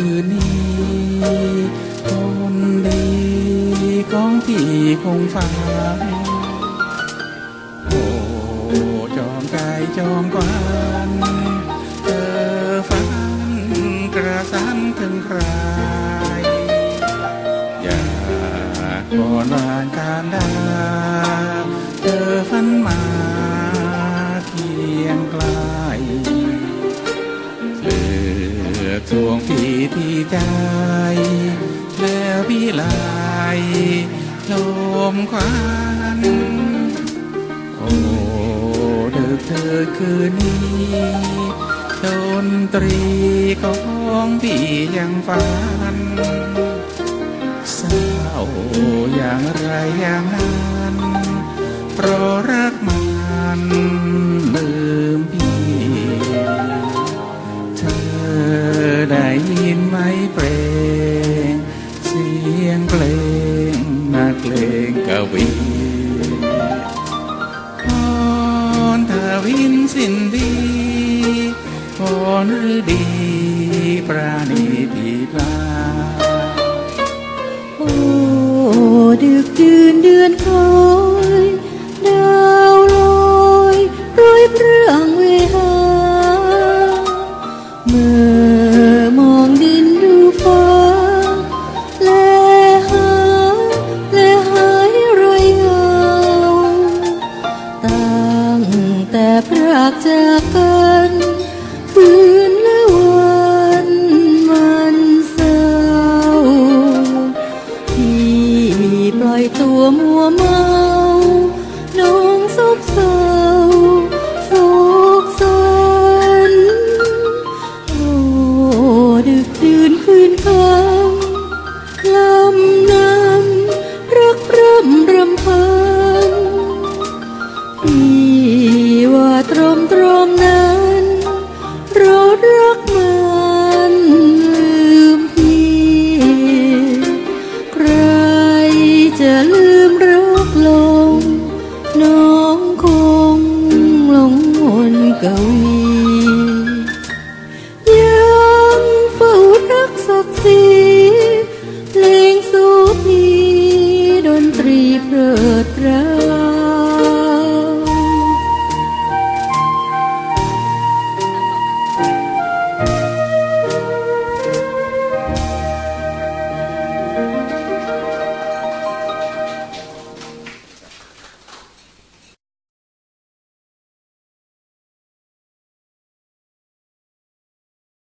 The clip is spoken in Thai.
คืนนี้คนดีของพี่คงฟังโอ้จอมไก่จอมกวานเธอฝันกระสันถึงใครอยาก่อนวานการได กทวงพี่ที่ใจ แล้วพี่ลายลมควันโอ้ดึกเธอคืนนี้ดนตรีของพี่ยังฝันเศร้าอย่างไรอย่างนั้น วินพรทวินสินดีพรฤดีปราณีปีพลาโอ้ดึกดื่นเดือนคอยากจากกัน gawi lên paudak saksi leng suti dontri pratran